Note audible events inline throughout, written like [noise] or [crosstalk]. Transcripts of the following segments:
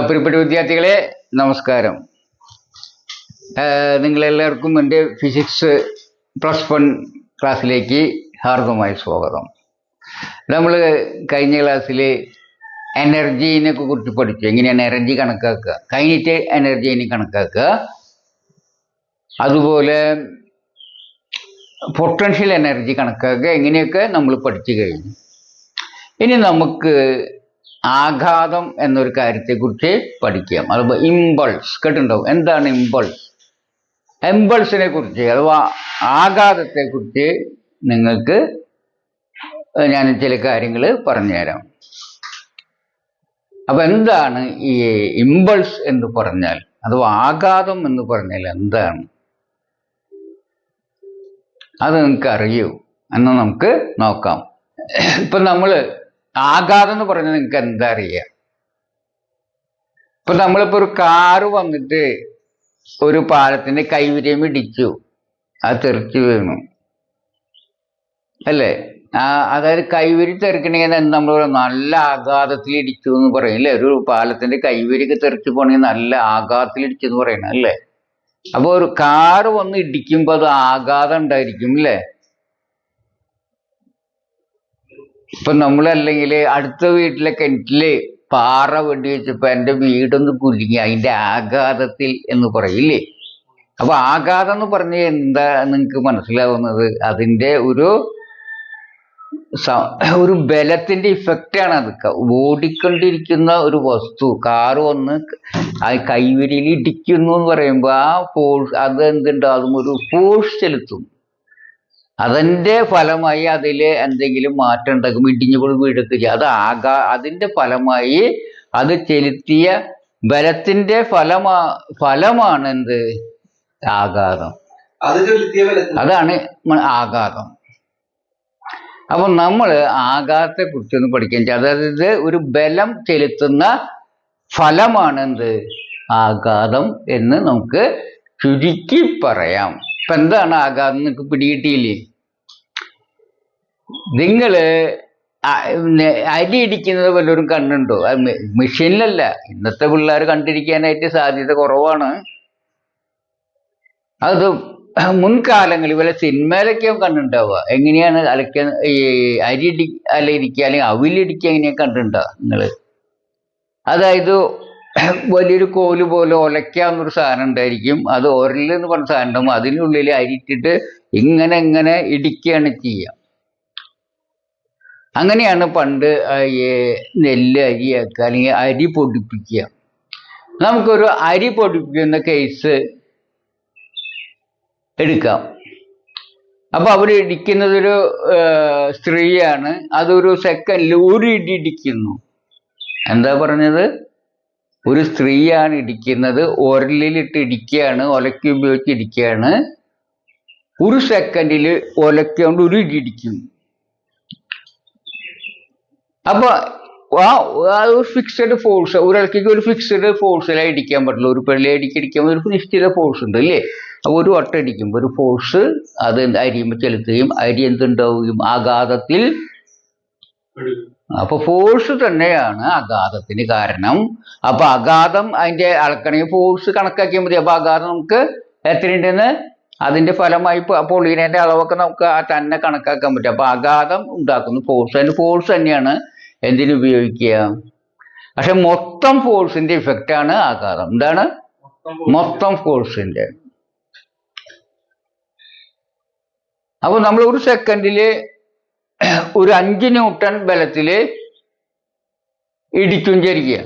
പ്രിയപ്പെട്ട വിദ്യാർത്ഥികളെ നമസ്കാരം. നിങ്ങളെല്ലാവർക്കും എന്റെ ഫിസിക്സ് പ്ലസ് വൺ ക്ലാസ്സിലേക്ക് ഹാർദമായ സ്വാഗതം. നമ്മൾ കഴിഞ്ഞ ക്ലാസ്സിൽ എനർജീനെ കുറിച്ച് പഠിച്ചു. എങ്ങനെയാണ് എനർജി കണക്കാക്കുക? കൈനറ്റ് എനർജീനെ കണക്കാക്കുക? അതുപോലെ പൊട്ടൻഷ്യൽ എനർജി കണക്കാക്കുക. എങ്ങനെയൊക്കെ നമ്മൾ പഠിച്ചു കഴിഞ്ഞു. ഇനി നമുക്ക് ആഘാതം എന്നൊരു കാര്യത്തെക്കുറിച്ച് പഠിക്കാം അതുപോലെ ഇമ്പൾസ് കേട്ടിട്ടുണ്ടാവും. എന്താണ് ഇമ്പൾസ് ഇമ്പൾസിനെ കുറിച്ച് അഥവാ ആഘാതത്തെക്കുറിച്ച് നിങ്ങൾക്ക് ഞാൻ ചില കാര്യങ്ങൾ പറഞ്ഞുതരാം. അപ്പൊ എന്താണ് ഈ ഇമ്പൾസ് എന്ന് പറഞ്ഞാൽ? അഥവാ ആഘാതം എന്ന് പറഞ്ഞാൽ എന്താണ്? അത് നിങ്ങൾക്ക് അറിയൂ എന്ന് നമുക്ക് നോക്കാം. ഇപ്പൊ നമ്മൾ ആഘാതം എന്ന് പറഞ്ഞാൽ നിങ്ങൾക്ക് എന്താ അറിയുക ഇപ്പൊ നമ്മളിപ്പോ ഒരു കാറ് വന്നിട്ട് ഒരു പാലത്തിന്റെ കൈവിരിയം ഇടിച്ചു. അത് തെറിച്ചു വീണു. അല്ലേ? ആ അതായത് കൈവരി തെറിക്കണമെങ്കിൽ നമ്മൾ നല്ല ആഘാതത്തിൽ ഇടിച്ചു എന്ന് പറയും അല്ലേ? ഒരു പാലത്തിന്റെ കൈവരിക്ക് തെറിച്ചു പോണെങ്കിൽ നല്ല ആഘാതത്തിൽ ഇടിച്ചു എന്ന് പറയണം അല്ലേ? അപ്പൊ ഒരു കാറ് വന്ന് ഇടിക്കുമ്പോൾ അത് ആഘാതം ഉണ്ടായിരിക്കും അല്ലേ? ഇപ്പൊ നമ്മളല്ലെങ്കിൽ അടുത്ത വീട്ടിലെ കിണറ്റിൽ പാറ വെടി വെച്ചപ്പോ എന്റെ വീടൊന്ന് കുലുങ്ങി അതിന്റെ ആഘാതത്തിൽ എന്ന് പറയില്ലേ? അപ്പൊ ആഘാതം എന്ന് പറഞ്ഞ എന്താ നിങ്ങൾക്ക് മനസ്സിലാവുന്നത്? അതിന്റെ ഒരു ഒരു ബലത്തിന്റെ ഇഫക്റ്റ് ആണ് അത്. ഓടിക്കൊണ്ടിരിക്കുന്ന ഒരു വസ്തു കാറ് ഒന്ന് കൈവരിയിൽ ഇടിക്കുന്നു എന്ന് പറയുമ്പോൾ ആ ഫോഴ്സ് അത് അതും ഒരു ഫോഴ്സ് ചെലുത്തും. അതിന്റെ ഫലമായി അതിൽ എന്തെങ്കിലും മാറ്റം ഉണ്ടാക്കും ഇടിഞ്ഞു പോയി വീഴത്തില്ല അത് ആകാ അതിന്റെ ഫലമായി അത് ചെലുത്തിയ ബലത്തിന്റെ ഫലമാ ഫലമാണ് എന്ത്? ആഘാതം. അത് അതാണ് ആഘാതം. അപ്പൊ നമ്മൾ ആഘാതത്തെ കുറിച്ചൊന്ന് പഠിക്കാൻ അതായത് ഒരു ബലം ചെലുത്തുന്ന ഫലമാണ് എന്ത്? ആഘാതം എന്ന് നമുക്ക് ചുരുക്കി പറയാം. ഇപ്പൊ എന്താണ് ആഘാതം? നിങ്ങൾക്ക് പിടികിട്ടിയില്ലേ? നിങ്ങൾ അരി ഇടിക്കുന്നത് വല്ലവരും കണ്ടുണ്ടോ അത് മെഷീനിലല്ല. ഇന്നത്തെ പിള്ളേർ കണ്ടിരിക്കാനായിട്ട് സാധ്യത കുറവാണ്. അത് മുൻകാലങ്ങളിൽ വല്ല സിനിമയിലൊക്കെ കണ്ടിട്ടുണ്ടാവുക. എങ്ങനെയാണ് അലക്ക ഈ അരി ഇടി അല്ല ഇരിക്കുക അല്ലെങ്കിൽ അവിലിടിക്കുക എങ്ങനെയാണ് കണ്ടിട്ടുണ്ടാവുക നിങ്ങൾ? അതായത് വലിയൊരു കോൽ പോലെ ഒലയ്ക്കാന്നൊരു സാധനം ഉണ്ടായിരിക്കും. അത് ഒരൽ എന്ന് പറഞ്ഞ സാധനം ഉണ്ടാവും അതിനുള്ളിൽ അരിയിട്ടിട്ട് ഇങ്ങനെ ഇങ്ങനെ ഇടിക്കുകയാണ് ചെയ്യുക. അങ്ങനെയാണ് പണ്ട് നെല്ല് അരിയാക്കുക അല്ലെങ്കിൽ അരി പൊടിപ്പിക്കുക. നമുക്കൊരു അരി പൊടിപ്പിക്കുന്ന കേസ് എടുക്കാം. അപ്പൊ അവർ ഇടിക്കുന്നതൊരു സ്ത്രീയാണ്. അതൊരു സെക്കൻഡിൽ ഒരു ഇടി ഇടിക്കുന്നു. എന്താ പറഞ്ഞത്? ഒരു സ്ത്രീയാണ് ഇടിക്കുന്നത് ഒരലിലിട്ട് ഇടിക്കുകയാണ് ഒലയ്ക്ക് ഉപയോഗിച്ച് ഇടിക്കുകയാണ്. ഒരു സെക്കൻഡിൽ ഒലയ്ക്കൊണ്ട് ഒരു ഇടി ഇടിക്കും അപ്പൊ ആ ഒരു ഫിക്സഡ് ഫോഴ്സ് ഒരാൾക്കേക്ക് ഒരു ഫിക്സഡ് ഫോഴ്സിലായി ഇടിക്കാൻ പറ്റില്ല. ഒരു പെള്ളി അടിക്കി ഇടിക്കുമ്പോൾ ഒരു നിശ്ചിത ഫോഴ്സ് ഉണ്ട് അല്ലേ? അപ്പൊ ഒരു വട്ടം അടിക്കുമ്പോൾ ഒരു ഫോഴ്സ് അത് അരിയുമ്പോൾ ചെലുത്തുകയും അരി എന്തുണ്ടാവുകയും ആഘാതത്തിൽ അപ്പൊ ഫോഴ്സ് തന്നെയാണ് അഗാധത്തിന് കാരണം. അപ്പൊ അഗാധം അതിന്റെ അളക്കണമെങ്കിൽ ഫോഴ്സ് കണക്കാക്കിയാൽ മതി. അപ്പൊ അഗാധം നമുക്ക് എത്രയുണ്ടെന്ന് അതിന്റെ ഫലമായി പൊളീനേന്റെ അളവൊക്കെ നമുക്ക് തന്നെ കണക്കാക്കാൻ പറ്റും. അപ്പൊ അഗാധം ഉണ്ടാക്കുന്നു. ഫോഴ്സ് അതിന്റെ ഫോഴ്സ് തന്നെയാണ് എന്തിനു ഉപയോഗിക്കുക? പക്ഷെ മൊത്തം ഫോഴ്സിന്റെ ഇഫക്റ്റ് ആണ് ആഘാതം എന്താണ്? മൊത്തം ഫോഴ്സിന്റെ അപ്പൊ നമ്മൾ ഒരു സെക്കൻഡിൽ ഒരു അഞ്ച് ന്യൂട്ടൺ ബലത്തിൽ ഇടിക്കും ചെരിക്കുക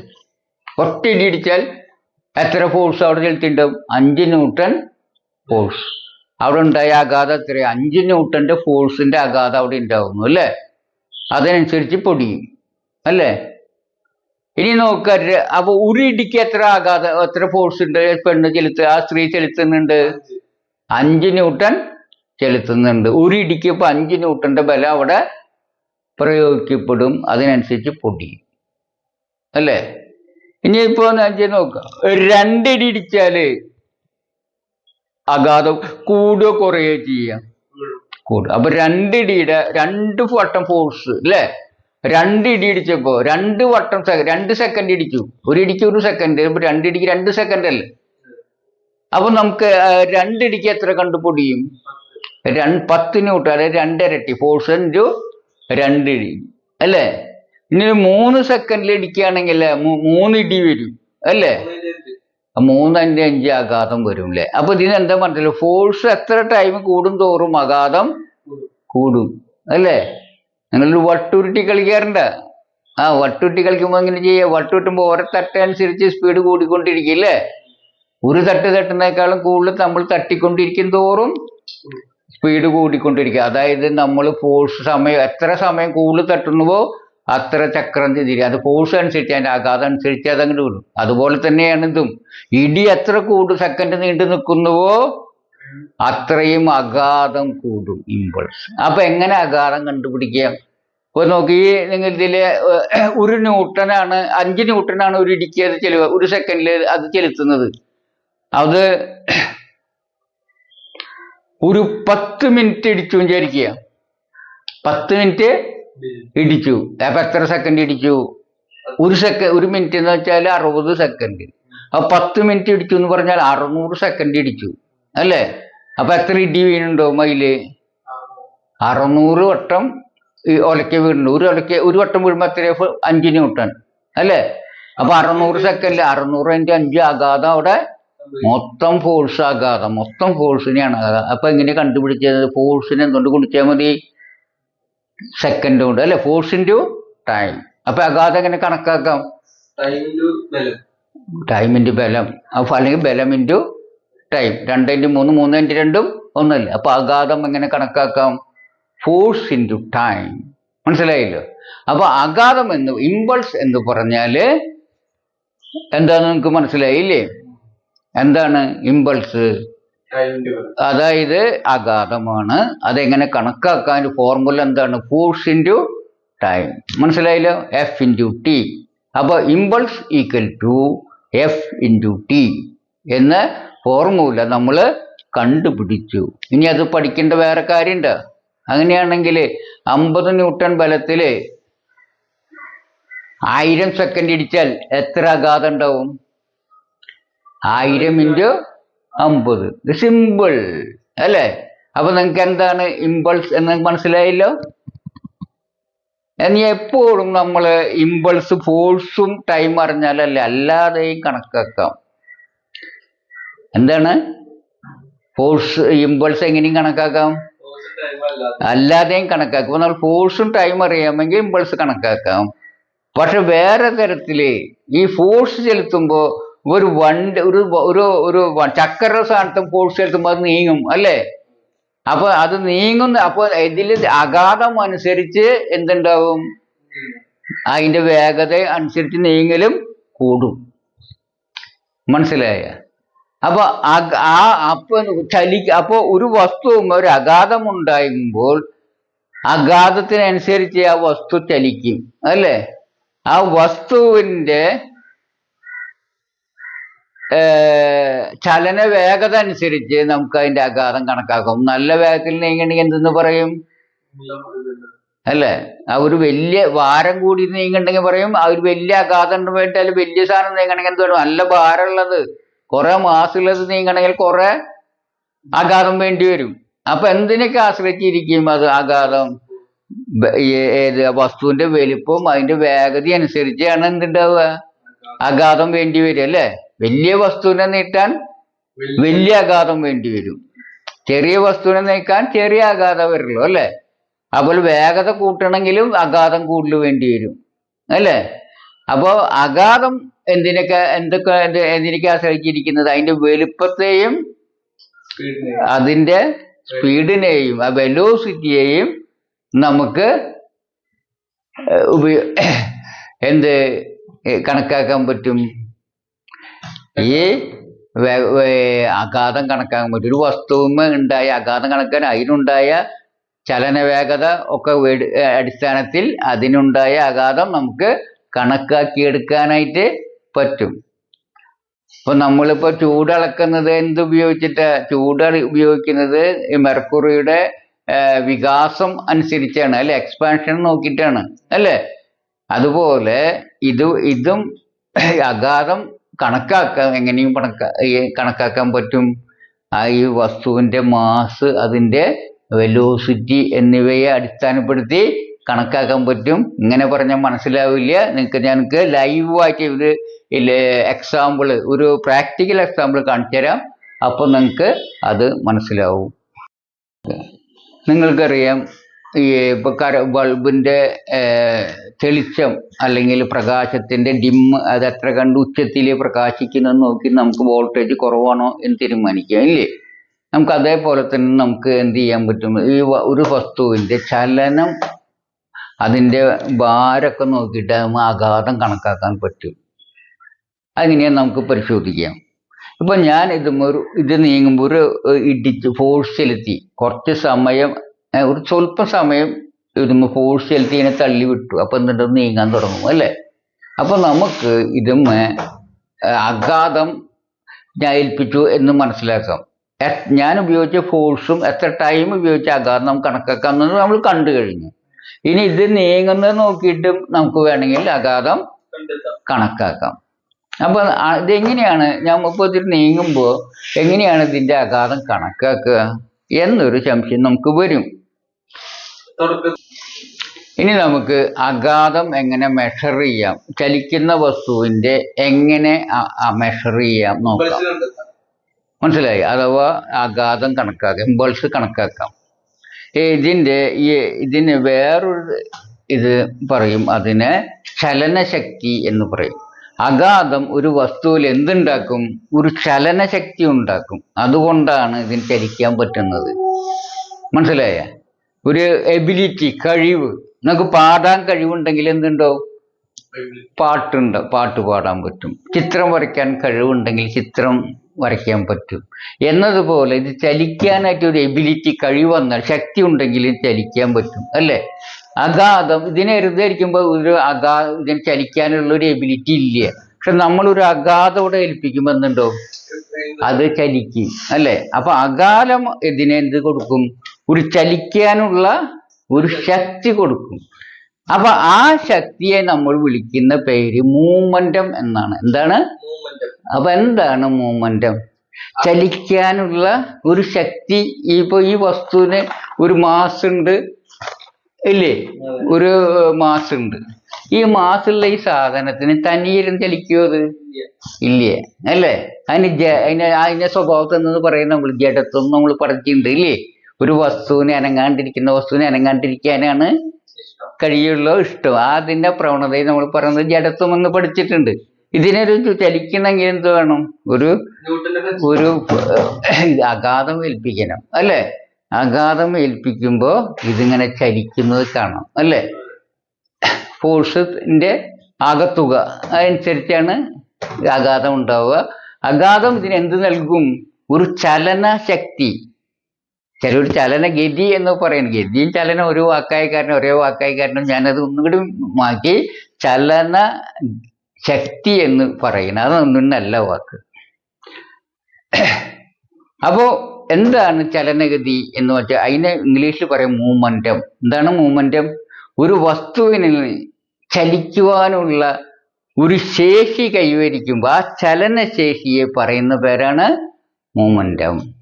ഒറ്റ ഇടി ഇടിച്ചാൽ എത്ര ഫോഴ്സ് അവിടെ ചെലുത്തിണ്ടാവും അഞ്ച് ന്യൂട്ടൺ ഫോഴ്സ്. അവിടെ ഉണ്ടായ ആഘാതം എത്ര അഞ്ച് ന്യൂട്ടന്റെ ഫോഴ്സിന്റെ ആഘാതം അവിടെ ഉണ്ടാവുന്നു അല്ലേ? അതിനനുസരിച്ച് പൊടിയും അല്ലേ? ഇനി നോക്കുക ര- അപ്പൊ ഒരു ഇടിക്ക് എത്ര ആഘാതം എത്ര ഫോഴ്സ് ഉണ്ട്? പെണ്ണ് ചെലുത്തുക ആ സ്ത്രീ ചെലുത്തുന്നുണ്ട്? അഞ്ച് ന്യൂട്ടൺ ചെലുത്തുന്നുണ്ട്. ഒരു ഇടിക്ക് ഇപ്പൊ അഞ്ച് ന്യൂട്ടന്റെ ബലം അവിടെ പ്രയോഗിക്കപ്പെടും. അതിനനുസരിച്ച് പൊടിയും അല്ലേ? ഇനി ഇപ്പൊ അഞ്ച് നോക്കാം. രണ്ടിടി ഇടിച്ചാൽ അഗാധം കൂടുകയോ കുറയോ ചെയ്യാം. കൂടും അപ്പൊ രണ്ടിടിയുടെ രണ്ട് വട്ടം ഫോഴ്സ് അല്ലേ? രണ്ട് ഇടി ഇടിച്ചപ്പോ രണ്ട് വട്ടം രണ്ട് സെക്കൻഡ് ഇടിച്ചു. ഒരു ഇടിക്ക് ഒരു സെക്കൻഡ് ഇപ്പൊ രണ്ട് ഇടിക്ക് രണ്ട് സെക്കൻഡ് അല്ലേ? അപ്പൊ നമുക്ക് രണ്ടിടിക്ക് എത്ര കണ്ടു കണ്ടുപിടിയും രണ്ട് പത്ത് ന്യൂട്ടൺ അതായത് രണ്ടിരട്ടി. ഫോഴ്സ് ഇന്റു രണ്ട് ഇടി അല്ലേ? ഇനി മൂന്ന് സെക്കൻഡിൽ ഇടിക്കുകയാണെങ്കിൽ മൂന്ന് ഇടി വരും. അല്ലേ? ആ മൂന്ന് അഞ്ച് അഞ്ച് ആഘാതം വരും അല്ലേ അപ്പൊ ഇതിന് എന്താ പറഞ്ഞില്ല ഫോഴ്സ് എത്ര ടൈം കൂടും തോറും ആഘാതം കൂടും. അല്ലേ? നിങ്ങളൊരു വട്ടുരുട്ടി കളിക്കാറുണ്ട്. ആ വട്ടുരുട്ടി കളിക്കുമ്പോൾ എങ്ങനെ ചെയ്യുക വട്ടുരുട്ടുമ്പോൾ ഓരോ തട്ടനുസരിച്ച് സ്പീഡ് കൂടിക്കൊണ്ടിരിക്കും അല്ലേ? ഒരു തട്ട് തട്ടുന്നേക്കാളും കൂടുതൽ നമ്മൾ തട്ടിക്കൊണ്ടിരിക്കും തോറും സ്പീഡ് കൂടിക്കൊണ്ടിരിക്കുക. അതായത് നമ്മൾ ഫോഴ്സ് സമയം എത്ര സമയം കൂടുതൽ തട്ടുന്നുവോ അത്ര ചക്രം തിരി അത് ഫോഴ്സ് അനുസരിച്ച് അതിന്റെ ആഘാതം അനുസരിച്ച് അതങ്ങോട്ട് വിടും അതുപോലെ തന്നെയാണ് ഇതും. ഇടി എത്ര കൂടുതൽ സെക്കൻഡ് നീണ്ടു നിൽക്കുന്നുവോ അത്രയും അഗാധം കൂടും ഇമ്പൾസ് അപ്പൊ എങ്ങനെ അഗാധം കണ്ടുപിടിക്കുക? ഇപ്പൊ നോക്കി നിങ്ങൾ ഇതിൽ ഒരു ന്യൂട്ടനാണ് അഞ്ച് ന്യൂട്ടനാണ് ഒരു ഇടിക്ക് അത് ചെലവ് ഒരു സെക്കൻഡിൽ അത് ചെലുത്തുന്നത്. അത് ഒരു പത്ത് മിനിറ്റ് ഇടിച്ചു വിചാരിക്കുക. പത്ത് മിനിറ്റ് ഇടിച്ചു. അപ്പൊ എത്ര സെക്കൻഡ് ഇടിച്ചു? ഒരു സെക്കൻഡ് ഒരു മിനിറ്റ് എന്ന് വെച്ചാൽ അറുപത് സെക്കൻഡ് അപ്പൊ പത്ത് മിനിറ്റ് ഇടിച്ചു എന്ന് പറഞ്ഞാൽ അറുന്നൂറ് സെക്കൻഡ് ഇടിച്ചു. അല്ലേ? അപ്പൊ എത്ര ഇടി വീണുണ്ടോ മയിൽ? അറുന്നൂറ് വട്ടം ഈ ഒലക്ക വീണുണ്ട്. ഒരു ഒലക്ക ഒരു വട്ടം വീഴുമ്പോൾ എത്ര അഞ്ചിന് അഞ്ച് ന്യൂട്ടൺ അല്ലേ? അപ്പൊ അറുന്നൂറ് സെക്കൻഡിൽ അറുന്നൂറ് അഞ്ച് ആഘാതം അവിടെ മൊത്തം ഫോഴ്സ് ആഘാതം മൊത്തം ഫോഴ്സിനെയാണ് ആഘാതം അപ്പൊ എങ്ങനെ കണ്ടുപിടിച്ചത്? ഫോഴ്സിനെ എന്തുകൊണ്ട് കുടിച്ചാൽ മതി? സെക്കൻഡ് കൊണ്ട്. അല്ലെ? ഫോഴ്സ് ഇന്റു ടൈം അപ്പൊ അഘാതം എങ്ങനെ കണക്കാക്കാം? ടൈമിന്റെ ബലം. അപ്പൊ അല്ലെങ്കിൽ ബലം ഇന്റു ടൈം രണ്ട് ഇന്റു മൂന്ന് മൂന്ന് ഇന്റു രണ്ടും ഒന്നല്ല? അപ്പൊ ആഘാതം എങ്ങനെ കണക്കാക്കാം? ഫോഴ്സ് ഇന്റു ടൈം മനസ്സിലായില്ലോ? അപ്പൊ ആഘാതം എന്ന് ഇമ്പൾസ് എന്ന് പറഞ്ഞാൽ എന്താന്ന് നിങ്ങൾക്ക് മനസ്സിലായില്ലേ? എന്താണ്? ഇമ്പൾസ് അതായത് അഗാധമാണ്. അതെങ്ങനെ കണക്കാക്കാൻ ഫോർമുല എന്താണ്? ഫോഴ്സ് ഇന്റു ടൈം മനസ്സിലായില്ലോ? എഫ് ഇന്റു ടി അപ്പോൾ impulse equal to F into T എന്ന ഫോർമുല നമ്മൾ കണ്ടുപിടിച്ചു. ഇനി അത് പഠിക്കേണ്ട വേറെ കാര്യമുണ്ട്. അങ്ങനെയാണെങ്കിൽ അമ്പത് ന്യൂട്ടൺ ബലത്തിൽ ആയിരം സെക്കൻഡ് ഇടിച്ചാൽ എത്ര അഗാധം ഉണ്ടാവും? ആയിരം ഇന്റു അമ്പത്. സിമ്പിൾ അല്ലേ? അപ്പൊ നിങ്ങൾക്ക് എന്താണ് ഇമ്പൾസ് എന്ന് മനസ്സിലായല്ലോ? ഇനി എപ്പോഴും നമ്മൾ ഇമ്പൾസ് ഫോഴ്സും ടൈം അറിഞ്ഞാലല്ലേ അല്ലാതെയും കണക്കാക്കാം. എന്താണ്? ഫോഴ്സ് ഇമ്പൾസ് എങ്ങനെയും കണക്കാക്കാം. അല്ലാതെയും കണക്കാക്കും. നമ്മൾ ഫോഴ്സും ടൈം അറിയാമെങ്കിൽ ഇമ്പൾസ് കണക്കാക്കാം. പക്ഷെ വേറെ തരത്തിൽ ഈ ഫോഴ്സ് ചെലുത്തുമ്പോൾ ഒരു വണ്ടി ഒരു ഒരു ഒരു ചക്കര സ്ഥാനത്തും ഫോഴ്സ് ചെലുത്തുമ്പോൾ അത് നീങ്ങും അല്ലേ? അപ്പൊ അത് നീങ്ങുന്ന അപ്പൊ ഇതിൽ അഗാധം അനുസരിച്ച് എന്തുണ്ടാവും? അതിന്റെ വേഗത അനുസരിച്ച് നീങ്ങലും കൂടും. മനസ്സിലായ? അപ്പൊ ആ അപ്പൊ ചലി അപ്പൊ ഒരു വസ്തുവും ഒരു അഗാധം ഉണ്ടാകുമ്പോൾ അഗാധത്തിനനുസരിച്ച് ആ വസ്തു ചലിക്കും അല്ലേ? ആ വസ്തുവിന്റെ ചലന വേഗത അനുസരിച്ച് നമുക്ക് അതിന്റെ ആഘാതം കണക്കാക്കും. നല്ല വേഗത്തിൽ നീങ്ങണമെങ്കിൽ എന്തെന്ന് പറയും? അല്ലേ? ആ ഒരു വലിയ ഭാരം കൂടി നീങ്ങണ്ടെങ്കിൽ പറയും ആ ഒരു വലിയ വേണ്ടി അതിൽ വലിയ സാധനം നീങ്ങണമെങ്കിൽ എന്ത് വേണം നല്ല ഭാരമുള്ളത്. കുറെ മാസമുള്ളത് നീങ്ങണമെങ്കിൽ കുറെ ആഘാതം വേണ്ടി വരും. അപ്പൊ എന്തിനൊക്കെ ആശ്രയിച്ചിരിക്കും അത് ആഘാതം? ഏത് വസ്തുവിന്റെ വലിപ്പം അതിന്റെ വേഗത അനുസരിച്ചാണ് എന്തുണ്ടാവുക? ആഘാതം വേണ്ടി വരും അല്ലേ? വലിയ വസ്തുവിനെ നീട്ടാൻ വലിയ ആഘാതം വേണ്ടി വരും. ചെറിയ വസ്തുവിനെ നീക്കാൻ ചെറിയ ആഘാതം വരുള്ളൂ അല്ലേ? അപ്പോൾ വേഗത കൂട്ടണമെങ്കിലും അഘാതം കൂടുതൽ വേണ്ടി വരും അല്ലേ? അപ്പോൾ അഘാതം എന്തിനൊക്കെ എന്തൊക്കെ എന്ത് എന്തിനൊക്കെ ആശ്രയിച്ചിരിക്കുന്നത്? അതിന്റെ വലുപ്പത്തെയും അതിന്റെ സ്പീഡിനെയും ആ വെലോസിറ്റിയെയും നമുക്ക് ഉപയോ എന്ത് കണക്കാക്കാൻ പറ്റും? ഈ ആഘാതം കണക്കാക്കാൻ പറ്റും. ഒരു വസ്തുവിന്മ ഉണ്ടായ ആഘാതം കണക്കാൻ അതിനുണ്ടായ ചലന വേഗത ഒക്കെ അടിസ്ഥാനത്തിൽ അതിനുണ്ടായ ആഘാതം നമുക്ക് കണക്കാക്കിയെടുക്കാനായിട്ട് പറ്റും. ഇപ്പൊ നമ്മളിപ്പോ ചൂടളക്കുന്നത് എന്ത് ഉപയോഗിച്ചിട്ട്? ചൂട് ഉപയോഗിക്കുന്നത് ഈ മെർക്കുറിയുടെ വികാസം അനുസരിച്ചാണ് അല്ലെ? എക്സ്പാൻഷൻ നോക്കിയിട്ടാണ് അല്ലേ? അതുപോലെ ഇത് ഇതും അഗാധം കണക്കാക്കാൻ എങ്ങനെയും കണക്കാ കണക്കാക്കാൻ പറ്റും. ആ ഈ വസ്തുവിന്റെ മാസ് അതിന്റെ വെലോസിറ്റി എന്നിവയെ അടിസ്ഥാനപ്പെടുത്തി കണക്കാക്കാൻ പറ്റും. ഇങ്ങനെ പറഞ്ഞാൽ മനസ്സിലാവില്ല. നിങ്ങൾക്ക് ഞങ്ങൾക്ക് ലൈവായിട്ട് ഒരു എക്സാമ്പിൾ ഒരു പ്രാക്ടിക്കൽ എക്സാമ്പിൾ കാണിച്ചു തരാം. അപ്പോൾ നിങ്ങൾക്ക് അത് മനസ്സിലാവും. നിങ്ങൾക്കറിയാം ഈ കര ബൾബിന്റെ തെളിച്ചം അല്ലെങ്കിൽ പ്രകാശത്തിന്റെ ഡിം അത് എത്ര കണ്ട് ഉച്ചത്തിൽ പ്രകാശിക്കുന്നത് നോക്കി നമുക്ക് വോൾട്ടേജ് കുറവാണോ എന്ന് തീരുമാനിക്കാം ഇല്ലേ? നമുക്ക് അതേപോലെ തന്നെ നമുക്ക് എന്ത് ചെയ്യാൻ പറ്റും? ഈ ഒരു വസ്തുവിന്റെ ചലനം അതിന്റെ ഭാരമൊക്കെ നോക്കിയിട്ട് നമുക്ക് ആഘാതം കണക്കാക്കാൻ പറ്റും. അങ്ങനെയാണ് നമുക്ക് പരിശോധിക്കാം. ഇപ്പൊ ഞാൻ ഇത് ഒരു ഇത് നീങ്ങുമ്പോൾ ഒരു ഇടിച്ച് ഫോഴ്സ് ചെലുത്തി കുറച്ച് സമയം ഒരു സ്വല്പ സമയം ഒരു ഫോഴ്സ് ചെലുത്തി തള്ളി വിട്ടു. അപ്പൊ എന്നിട്ട് നീങ്ങാൻ തുടങ്ങും അല്ലേ? അപ്പൊ നമുക്ക് ഇതുമ്മ അഗാധം ഞാൻ ഏൽപ്പിച്ചു എന്ന് മനസ്സിലാക്കാം. ഞാൻ ഉപയോഗിച്ച ഫോഴ്സും എത്ര ടൈം ഉപയോഗിച്ച അഗാധം നമുക്ക് കണക്കാക്കാം എന്നത് നമ്മൾ കണ്ടു കഴിഞ്ഞു. ഇനി ഇത് നീങ്ങുന്നത് നോക്കിയിട്ടും നമുക്ക് വേണമെങ്കിൽ അഗാധം കണക്കാക്കാം. അപ്പൊ ഇതെങ്ങനെയാണ്? ഇപ്പോൾ ഇതിൽ നീങ്ങുമ്പോൾ എങ്ങനെയാണ് ഇതിന്റെ അഗാധം കണക്കാക്കുക എന്നൊരു സംശയം നമുക്ക് വരും. ഇനി നമുക്ക് അഗാധം എങ്ങനെ മെഷർ ചെയ്യാം? ചലിക്കുന്ന വസ്തുവിന്റെ എങ്ങനെ മെഷർ ചെയ്യാം നോക്കാം. മനസ്സിലായി? അഥവാ ആഘാതം കണക്കാക്കാം ഇമ്പൾസ് കണക്കാക്കാം. ഇതിന്റെ ഇതിന്റെ ഈ ഇതിന് വേറൊരു ഇത് പറയും അതിനെ ചലനശക്തി എന്ന് പറയും. അഗാധം ഒരു വസ്തുവിൽ എന്തുണ്ടാക്കും? ഒരു ചലനശക്തി ഉണ്ടാക്കും. അതുകൊണ്ടാണ് ഇതിന് ചലിക്കാൻ പറ്റുന്നത്. മനസ്സിലായ? ഒരു എബിലിറ്റി കഴിവ്. നമുക്ക് പാടാൻ കഴിവുണ്ടെങ്കിൽ എന്തുണ്ടോ? പാട്ടുണ്ട് പാട്ട് പാടാൻ പറ്റും. ചിത്രം വരയ്ക്കാൻ കഴിവുണ്ടെങ്കിൽ ചിത്രം വരയ്ക്കാൻ പറ്റും. എന്നതുപോലെ ഇത് ചലിക്കാനായിട്ട് ഒരു എബിലിറ്റി കഴിവന്നാൽ ശക്തി ഉണ്ടെങ്കിൽ ചലിക്കാൻ പറ്റും അല്ലേ? അഗാധം ഇതിനെ ഹൃദയിരിക്കുമ്പോൾ ഒരു അഗാ ഇതിന് ചലിക്കാനുള്ള ഒരു എബിലിറ്റി ഇല്ല. പക്ഷെ നമ്മളൊരു ഇവിടെ ഏൽപ്പിക്കുമ്പോൾ എന്തുണ്ടോ? അത് ചലിക്കും അല്ലേ? അപ്പൊ അകാലം ഇതിനെ എന്ത് കൊടുക്കും? ഒരു ചലിക്കാനുള്ള ഒരു ശക്തി കൊടുക്കും. അപ്പൊ ആ ശക്തിയെ നമ്മൾ വിളിക്കുന്ന പേര് മൂമെന്റം എന്നാണ്. എന്താണ്? അപ്പൊ എന്താണ് മൂമെന്റം? ചലിക്കാനുള്ള ഒരു ശക്തി ഇപ്പൊ ഈ വസ്തുവിന് ഒരു മാസ് ഉണ്ട് ഇല്ലേ ഒരു മാസ് ഉണ്ട് ഈ മാസുള്ള ഈ സാധനത്തിന് തനിയിരുന്ന് ചലിക്കുമോ അത്? ഇല്ലേ. അല്ലേ? അതിന് അതിന് അതിന്റെ സ്വഭാവത്തിൽ നിന്ന് പറയുന്ന നമ്മൾ ജഡത്വം നമ്മൾ പറഞ്ഞിട്ടുണ്ട് ഇല്ലേ? ഒരു വസ്തുവിനെ അനങ്ങാണ്ടിരിക്കുന്ന വസ്തുവിനെ അനങ്ങാണ്ടിരിക്കാനാണ് കഴിയുള്ള ഇഷ്ടം. അതിന്റെ പ്രവണതയെ നമ്മൾ പറയുന്നത് ജഡത്വം എന്ന് പഠിച്ചിട്ടുണ്ട്. ഇതിനൊരു ചലിക്കണമെങ്കിൽ എന്ത് വേണം? ഒരു ഒരു അഗാധം ഏൽപ്പിക്കണം അല്ലേ? അഗാധം ഏൽപ്പിക്കുമ്പോൾ ഇതിങ്ങനെ ചലിക്കുന്നത് കാണാം അല്ലേ? ഫോഴ്സിന്റെ ആകത്തുക അതനുസരിച്ചാണ് അഗാധം ഉണ്ടാവുക. അഗാധം ഇതിന് എന്ത് നൽകും? ഒരു ചലന ശക്തി. ചിലർ ചലനഗതി എന്ന് പറയുന്നത് ഗതിയും ചലനം ഒരു വാക്കായ കാരണം ഒരേ വാക്കായ കാരണം ഞാനത് ഒന്നുകൂടി മാറ്റി ചലന ശക്തി എന്ന് പറയുന്നത് അതൊന്നും നല്ല വാക്ക്. അപ്പോ എന്താണ് ചലനഗതി എന്ന് വെച്ചാൽ അതിനെ ഇംഗ്ലീഷിൽ പറയും മൂവ്മെന്റം. എന്താണ് മൂവ്മെന്റം? ഒരു വസ്തുവിന് ചലിക്കുവാനുള്ള ഒരു ശേഷി കൈവരിക്കുമ്പോൾ ആ ചലനശേഷിയെ പറയുന്ന പേരാണ് മൂമെന്റം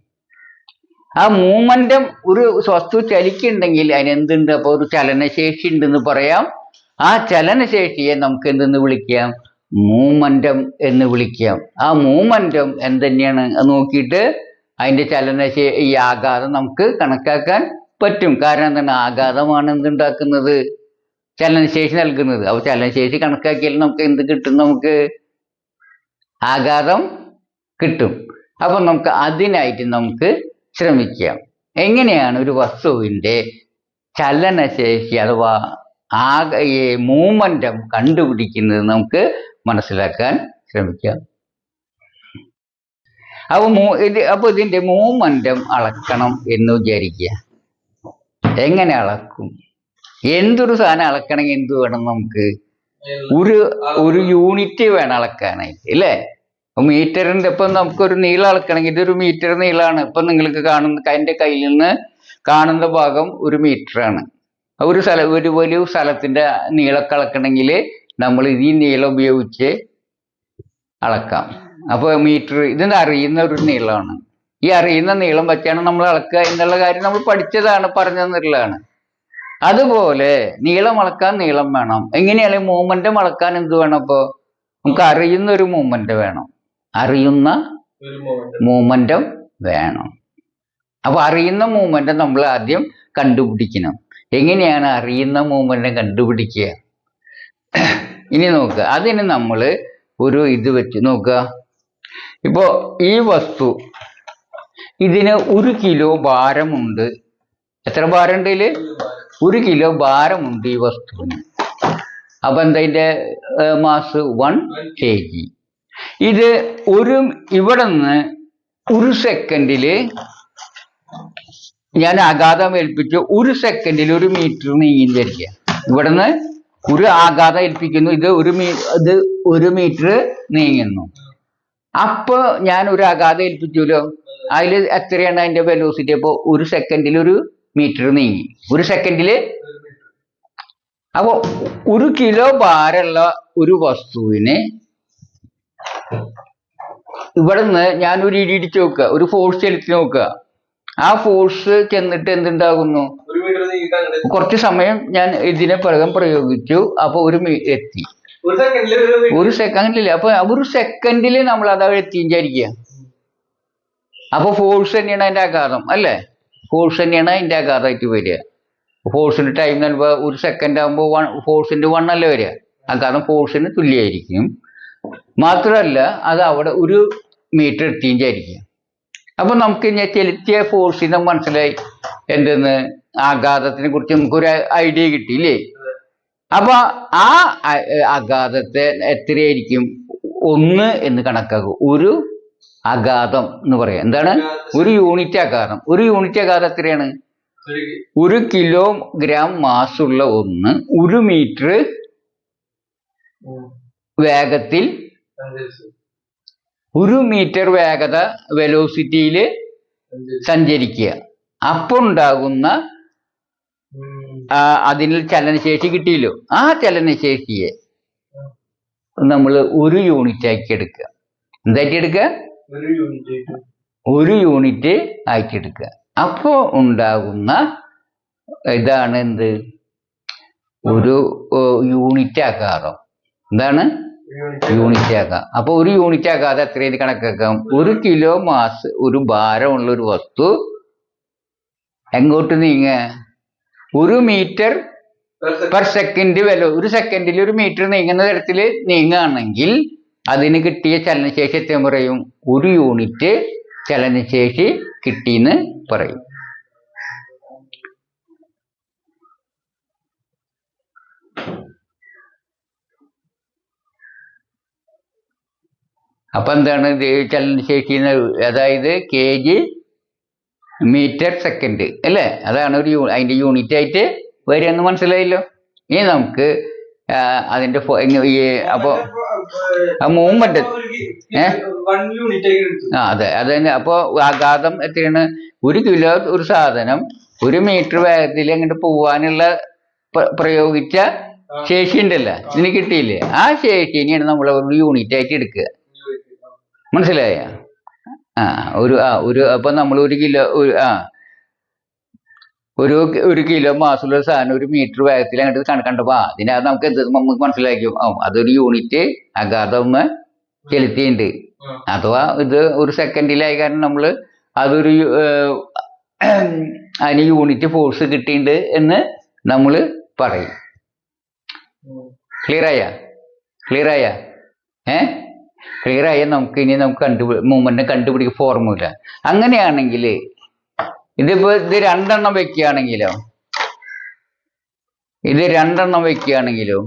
ആ മൂമെന്റം ഒരു വസ്തു ചലിക്കുന്നുണ്ടെങ്കിൽ അതിനെന്തുണ്ട്? അപ്പോൾ ഒരു ചലനശേഷി ഉണ്ടെന്ന് പറയാം. ആ ചലനശേഷിയെ നമുക്ക് എന്തെന്ന് വിളിക്കാം? മൂമെന്റം എന്ന് വിളിക്കാം. ആ മൂമെന്റം എന്തുതന്നെയാണ് തന്നെയാണ് നോക്കിയിട്ട് അതിന്റെ ചലനശേ ഈ ആഘാതം നമുക്ക് കണക്കാക്കാൻ പറ്റും. കാരണം എന്താണ്? ആഘാതമാണ് എന്തുണ്ടാക്കുന്നത്? ചലനശേഷി നൽകുന്നത്. അപ്പോൾ ചലനശേഷി കണക്കാക്കിയാൽ നമുക്ക് എന്ത് കിട്ടും? നമുക്ക് ആഘാതം കിട്ടും. അപ്പോൾ നമുക്ക് അതിനായിട്ട് നമുക്ക് ശ്രമിക്കാം എങ്ങനെയാണ് ഒരു വസ്തുവിന്റെ ചലനശേഷി അഥവാ ആകെ മൂമെന്റം കണ്ടുപിടിക്കുന്നത് നമുക്ക് മനസ്സിലാക്കാൻ ശ്രമിക്കാം. അപ്പോൾ മൂ ഇത് അപ്പൊ ഇതിന്റെ മൂമെന്റം അളക്കണം എന്ന് വിചാരിക്കുക. എങ്ങനെ അളക്കും? എന്തൊരു സാധനം അളക്കണമെങ്കിൽ എന്ത് വേണം നമുക്ക്? ഒരു ഒരു യൂണിറ്റ് വേണം അളക്കാനായിട്ട് അല്ലേ മീറ്ററിന്റെ ഇപ്പം നമുക്കൊരു നീളം അളക്കണമെങ്കിൽ ഇതൊരു മീറ്റർ നീളമാണ് ഇപ്പം നിങ്ങൾക്ക് കാണുന്ന എന്റെ കയ്യിൽ നിന്ന് കാണുന്ന ഭാഗം ഒരു മീറ്ററാണ്. ഒരു സ്ഥല ഒരു വലിയ സ്ഥലത്തിന്റെ നീളമൊക്കെ അളക്കണമെങ്കിൽ നമ്മൾ ഈ നീളം ഉപയോഗിച്ച് അളക്കാം. അപ്പോൾ മീറ്റർ ഇതിന് അറിയുന്ന ഒരു നീളമാണ്. ഈ അറിയുന്ന നീളം വെച്ചാണ് നമ്മൾ അളക്കുക എന്നുള്ള കാര്യം നമ്മൾ പഠിച്ചതാണ് പറഞ്ഞു തന്നിട്ടുള്ളതാണ്. അതുപോലെ നീളം അളക്കാൻ നീളം വേണം. എങ്ങനെയാണ് മൂവ്മെന്റ് അളക്കാൻ എന്ത് വേണം അപ്പോൾ നമുക്ക് അറിയുന്ന ഒരു മൂവ്മെന്റ് വേണം. അറിയുന്ന മൂമെന്റും വേണം. അപ്പൊ അറിയുന്ന മൂമെന്റ് നമ്മൾ ആദ്യം കണ്ടുപിടിക്കണം. എങ്ങനെയാണ് അറിയുന്ന മൂമെന്റ് കണ്ടുപിടിക്കുക? ഇനി നോക്കുക. അതിന് നമ്മൾ ഒരു ഇത് വെച്ച് നോക്കുക. ഇപ്പോ ഈ വസ്തു ഇതിന് ഒരു കിലോ ഭാരമുണ്ട്. എത്ര ഭാരമുണ്ട് ഇതിൽ ഒരു കിലോ ഭാരമുണ്ട് ഈ വസ്തുവിന്. അപ്പൊ എന്താ മാസ്? One K G. ഇത് ഒരു ഇവിടെ നിന്ന് ഒരു സെക്കൻഡിൽ ഞാൻ ആഘാതം ഏൽപ്പിച്ച്. ഒരു സെക്കൻഡിൽ ഒരു മീറ്റർ നീങ്ങി ധരിക്കുക ഇവിടെ നിന്ന് ഒരു ആഘാതം ഏൽപ്പിക്കുന്നു. ഇത് ഒരു മീ ഇത് ഒരു മീറ്റർ നീങ്ങുന്നു. അപ്പൊ ഞാൻ ഒരു ആഘാതം ഏൽപ്പിച്ചല്ലോ. അതിൽ എത്രയാണ് അതിന്റെ വെലോസിറ്റി അപ്പോൾ ഒരു സെക്കൻഡിൽ ഒരു മീറ്റർ നീങ്ങി. ഒരു സെക്കൻഡിൽ അപ്പോൾ ഒരു കിലോ ഭാരമുള്ള ഒരു വസ്തുവിന് ഇവിടെ നിന്ന് ഞാൻ ഒരു ഇടി ഇടിച്ച് നോക്കുക. ഒരു ഫോഴ്സ് ചെലുത്തി നോക്കുക. ആ ഫോഴ്സ് ചെന്നിട്ട് എന്തുണ്ടാകുന്നു? കുറച്ച് സമയം ഞാൻ ഇതിനെ പ്രകം പ്രയോഗിച്ചു. അപ്പൊ ഒരു എത്തി. ഒരു സെക്കൻഡിൽ അപ്പൊ ഒരു സെക്കൻഡിൽ നമ്മൾ അത് എത്തി വിചാരിക്കുക. അപ്പൊ ഫോഴ്സ് തന്നെയാണ് അതിന്റെ ആഘാതം അല്ലേ? ഫോഴ്സ് തന്നെയാണ് അതിന്റെ ആഘാതമായിട്ട് വരിക. ഫോഴ്സിന്റെ ടൈം ഒരു സെക്കൻഡ് ആകുമ്പോൾ വൺ ഫോഴ്സിന്റെ വൺ അല്ലേ വരിക. ആഘാതം ഫോഴ്സിന് തുല്യമായിരിക്കും. മാത്രമല്ല അത് അവിടെ ഒരു മീറ്റർ എത്തി ആയിരിക്കും അപ്പൊ നമുക്ക് ഞാൻ ചെലുത്തിയ നമുക്ക് മനസ്സിലായി എന്തെന്ന്? ആഘാതത്തിനെ കുറിച്ച് നമുക്കൊരു ഐഡിയ കിട്ടിയില്ലേ? അപ്പൊ ആ അ- ആഘാതത്തെ എത്രയായിരിക്കും? ഒന്ന് എന്ന് കണക്കാക്കും. ഒരു അഘാതം എന്ന് പറയാം. എന്താണ്? ഒരു യൂണിറ്റ് ആഘാതം. ഒരു യൂണിറ്റ് അഘാതം എത്രയാണ്? ഒരു ഒരു കിലോഗ്രാം മാസുള്ള ഒന്ന്. ഒരു മീറ്റർ. വേഗത്തിൽ. ഒരു മീറ്റർ വേഗത വെലോസിറ്റിയിൽ. സഞ്ചരിക്കുക. ആ, അതിന് ചലനശേഷി കിട്ടിയല്ലോ. ആ ചലനശേഷിയെ നമ്മൾ ഒരു യൂണിറ്റ് ആക്കി എടുക്കുക. എന്തായിട്ട് എടുക്കുക? ഒരു യൂണിറ്റ് ഒരു യൂണിറ്റ് ആക്കി എടുക്കുക. അപ്പോൾ ഉണ്ടാകുന്ന ഇതാണ് എന്ത്? ഒരു യൂണിറ്റ് ആക്കാറോ എന്താണ്? യൂണിറ്റ് ആക്കാം അപ്പൊ ഒരു യൂണിറ്റ് ആക്കാതെ എത്രയും കണക്കാക്കാം. ഒരു കിലോ മാസ് ഒരു ഭാരമുള്ള ഒരു വസ്തു എങ്ങോട്ട് നീങ്ങ ഒരു മീറ്റർ പെർ സെക്കൻഡ് വില. ഒരു സെക്കൻഡിൽ ഒരു മീറ്റർ നീങ്ങുന്ന തരത്തിൽ നീങ്ങുകയാണെങ്കിൽ അതിന് കിട്ടിയ ചലനശേഷി എത്ര പറയും? ഒരു യൂണിറ്റ് ചലനശേഷി കിട്ടിയെന്ന് പറയും. അപ്പൊ എന്താണ് ചലനശേഷി അതായത് കെ ജി മീറ്റർ സെക്കൻഡ് അല്ലേ? അതാണ് ഒരു യൂ- അതിന്റെ യൂണിറ്റ് ആയിട്ട് വരിക എന്ന് മനസ്സിലായല്ലോ? ഇനി നമുക്ക് അതിന്റെ അതിന്റെ ഈ അപ്പോ ആ മൂവ്മെന്റ് ഏ? ആ അതെ. അത് തന്നെ. അപ്പോ ആഘാതം എത്രയാണ്? ഒരു കിലോ ഒരു സാധനം ഒരു മീറ്റർ വേഗത്തിൽ അങ്ങോട്ട് പോവാനുള്ള പ്രയോഗിച്ച ശേഷി ഉണ്ടല്ലോ ഇതിന് കിട്ടിയില്ലേ? ആ ശേഷിനെയാണ് നമ്മൾ ഒരു യൂണിറ്റ് ആയിട്ട് എടുക്കുക. മനസ്സിലായ? ആ ഒരു ആ ഒരു അപ്പൊ നമ്മൾ ഒരു കിലോ ഒരു ആ. ഒരു ഒരു കിലോ മാസമുള്ള സാധനം ഒരു മീറ്റർ വേഗത്തിൽ അങ്ങോട്ട് കണക്കണ്ടപ്പോ ആ അതിനകത്ത് നമുക്ക് എന്ത് നമുക്ക് മനസ്സിലാക്കും ആ അതൊരു യൂണിറ്റ് ആഘാതം ചെലുത്തിയുണ്ട്. അഥവാ ഇത് ഒരു സെക്കൻഡിലായി കാരണം നമ്മൾ അതൊരു അതിന് യൂണിറ്റ് ഫോഴ്സ് കിട്ടിയിട്ടുണ്ട് എന്ന് നമ്മൾ പറയും. ക്ലിയർ ആയ ക്ലിയർ ആയ ഏ? ക്ലിയർ ആയ നമുക്ക് ഇനി നമുക്ക് കണ്ടുപിടി മൂവ്മെന്റ് കണ്ടുപിടിക്കുക ഫോർമുല അങ്ങനെയാണെങ്കിൽ ഇതിപ്പോ ഇത് രണ്ടെണ്ണം വെക്കുകയാണെങ്കിലോ? ഇത് രണ്ടെണ്ണം വെക്കുകയാണെങ്കിലോ?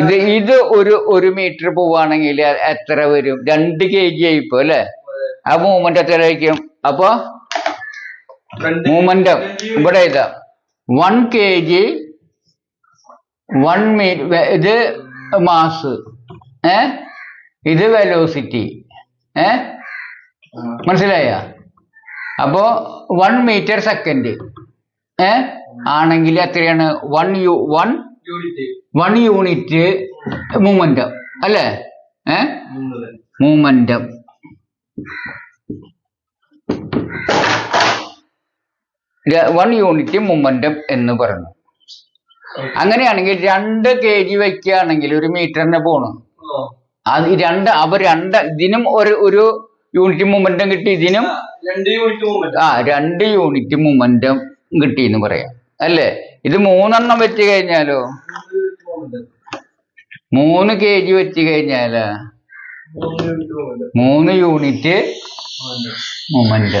ഇത് ഇത് ഒരു ഒരു മീറ്റർ പോവാണെങ്കിൽ എത്ര വരും? രണ്ട് കെ ജി ആയിപ്പോ അല്ലെ? ആ മൂവ്മെന്റ് എത്ര ആയിരിക്കും? അപ്പൊ മൂവ്മെന്റ് മൂവ്മെന്റം ഇവിടെ ഇതാ. One K G one metre ഇത് മാസ് ഏ? ഇത് വെലോസിറ്റി ഏ? മനസ്സിലായ? അപ്പോ വൺ മീറ്റർ സെക്കൻഡ് ഏ? ആണെങ്കിൽ എത്രയാണ്? One U one one unit momentum അല്ലേ? ഏ? മൂമെന്റം വൺ യൂണിറ്റ് മൂമെന്റം എന്ന് പറഞ്ഞു അങ്ങനെയാണെങ്കിൽ രണ്ട് കെ ജി വയ്ക്കുകയാണെങ്കിൽ ഒരു മീറ്ററിന് പോണു. അത് രണ്ട് അപ്പൊ രണ്ട് ഇതിനും ഒരു ഒരു യൂണിറ്റ് മൂമെന്റും കിട്ടി ഇതിനും രണ്ട് യൂണിറ്റ് മൂവ്മെന്റ് ആ രണ്ട് യൂണിറ്റ് മൂമെന്റും കിട്ടി എന്ന് പറയാം. അല്ലേ? ഇത് മൂന്നെണ്ണം വെച്ച് കഴിഞ്ഞാലോ? മൂന്ന് കെ ജി വെച്ച് കഴിഞ്ഞാൽ? മൂന്ന് യൂണിറ്റ് മൂവ്മെന്റ് മൂന്ന്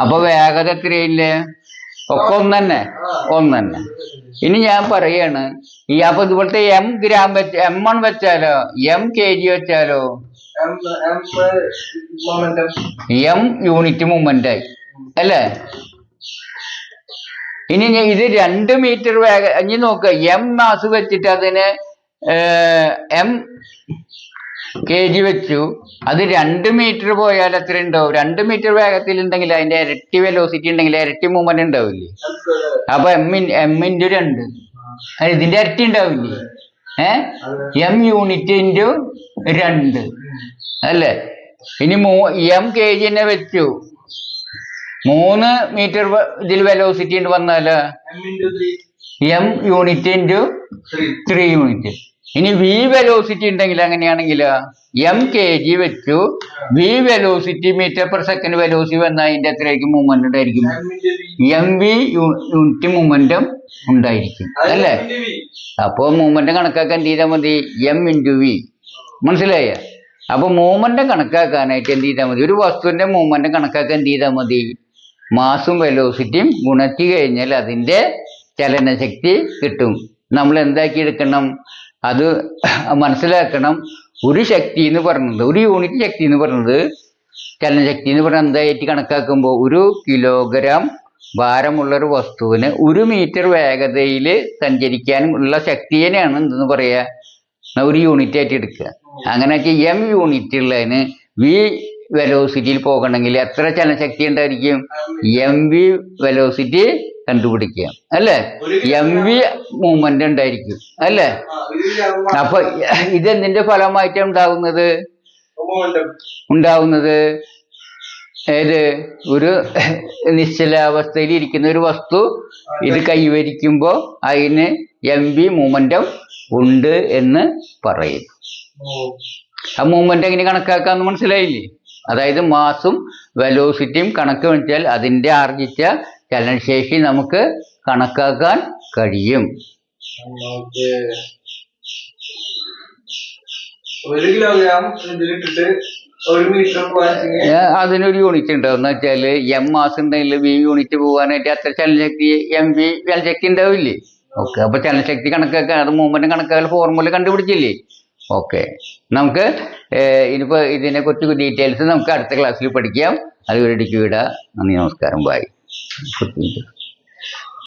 അപ്പൊ വേഗത എത്രയില്ലേ ഒക്കെ ഒന്ന് തന്നെ ഒന്ന് തന്നെ ഇനി ഞാൻ പറയാണ് ഈ അപ്പൊ ഇതുപോലത്തെ എം ഗ്രാം വെച്ച എം വൺ വെച്ചാലോ എം കെ ജി വെച്ചാലോ എം യൂണിറ്റ് മൂവ്മെന്റ് ആയി അല്ലേ? ഇനി ഇത് രണ്ട് മീറ്റർ വേഗ ഇനി നോക്കുക എം മാസ് വെച്ചിട്ട് അതിന് എം കെ ജി വെച്ചു. അത് രണ്ട് മീറ്റർ പോയാൽ എത്ര ഉണ്ടാവും? രണ്ട് മീറ്റർ വേഗത്തിൽ ഉണ്ടെങ്കിൽ അതിന്റെ ഇരട്ടി വെലോസിറ്റി ഉണ്ടെങ്കിൽ ഇരട്ടി മൂവ്മെന്റ് ഉണ്ടാവില്ലേ? അപ്പൊ എം എം ഇന്റു രണ്ട്. ഇതിന്റെ ഇരട്ടി ഉണ്ടാവില്ലേ? ഏ? എം യൂണിറ്റ് ഇന്റു രണ്ട്. അല്ലേ? ഇനി മൂ എം കെ ജി തന്നെ വെച്ചു. മൂന്ന് മീറ്റർ ഇതിൽ വെലോസിറ്റി ഉണ്ട് വന്നാൽ? M unit into three unit ഇനി വി വെലോസിറ്റി ഉണ്ടെങ്കിൽ അങ്ങനെയാണെങ്കിൽ എം കെ ജി വെച്ചു. V velocity metre per second velocity വന്നാൽ അതിന്റെ എത്രയായിരിക്കും മൂവ്മെന്റ് ഉണ്ടായിരിക്കും. എം വി യൂണിറ്റ് മൂവ്മെന്റും ഉണ്ടായിരിക്കും. അല്ലേ? അപ്പോൾ മൂവ്മെന്റ് കണക്കാക്കാൻ എന്ത് ചെയ്താൽ മതി? എം ഇന്റു വി മനസ്സിലായ? അപ്പൊ മൂവ്മെന്റ് കണക്കാക്കാനായിട്ട് എന്ത് ചെയ്താൽ മതി? ഒരു വസ്തുവിന്റെ മൂവ്മെന്റ് കണക്കാക്കാൻ എന്ത് ചെയ്താൽ മതി? മാസും വെലോസിറ്റിയും ഗുണച്ചു കഴിഞ്ഞാൽ അതിന്റെ ചലനശക്തി കിട്ടും. നമ്മൾ എന്താക്കി എടുക്കണം? അത് [clears throat] മനസ്സിലാക്കണം. ഒരു ശക്തി എന്ന് പറയുന്നത് ഒരു യൂണിറ്റ് ശക്തി എന്ന് പറയുന്നത് ചലനശക്തി എന്ന് പറഞ്ഞാൽ എന്തായിട്ട് കണക്കാക്കുമ്പോൾ ഒരു കിലോഗ്രാം ഭാരമുള്ള ഒരു വസ്തുവിന് ഒരു മീറ്റർ വേഗതയിൽ സഞ്ചരിക്കാനുള്ള ശക്തിയെയാണ് എന്തെന്ന് പറയുക ഒരു യൂണിറ്റ് ആയിട്ട് എടുക്കുക. അങ്ങനെയൊക്കെ എം യൂണിറ്റ് ഉള്ളതിന് വി വെലോസിറ്റിയിൽ പോകണമെങ്കിൽ എത്ര ചലനശക്തി ഉണ്ടായിരിക്കും? എം വി വെലോസിറ്റി കണ്ടുപിടിക്കുക. അല്ലേ? എം വി മൂവ്മെന്റ് ഉണ്ടായിരിക്കും. അല്ലേ? അപ്പൊ ഇതെന്തിന്റെ ഫലമായിട്ട് ഉണ്ടാകുന്നത്? മൊമെന്റം ഉണ്ടാവുന്നത് ഏത്? ഒരു നിശ്ചലാവസ്ഥയിൽ ഇരിക്കുന്ന ഒരു വസ്തു ഇത് കൈവരിക്കുമ്പോൾ അതിന് എം വി മൂമെന്റം ഉണ്ട് എന്ന് പറയും ആ മൂവ്മെന്റ് എങ്ങനെ കണക്കാക്കാന്ന് മനസ്സിലായില്ലേ? അതായത് മാസും വെലോസിറ്റിയും കണക്ക് വെച്ചാൽ അതിന്റെ ആർജിച്ച ചലനശേഷി നമുക്ക് കണക്കാക്കാൻ കഴിയും. ഒരു കിലോഗ്രാം ഇതിലിട്ടിട്ട് ഒരു മീറ്റർ പോകാൻ ഏ, അതിനൊരു യൂണിറ്റ് ഉണ്ട്. എന്ന് വെച്ചാൽ എം മാസം ഉണ്ടെങ്കിൽ വി യൂണിറ്റ് പോകാനായിട്ട് അത്ര ചലനശക്തി എം വി ചലനശക്തി ഉണ്ടാവില്ലേ? ഓക്കെ അപ്പൊ ചലനശക്തി കണക്കാക്കാൻ അത് മൂവ്മെന്റ് കണക്കാക്കാൻ ഫോർമുല കണ്ടുപിടിച്ചില്ലേ? ഓക്കെ. നമുക്ക് ഇനിയിപ്പോ ഇതിനെ കുറിച്ച് ഡീറ്റെയിൽസ് നമുക്ക് അടുത്ത ക്ലാസ്സിൽ പഠിക്കാം. അതുവരെ വിടാം. നന്ദി നമസ്കാരം. ബൈ 不一样。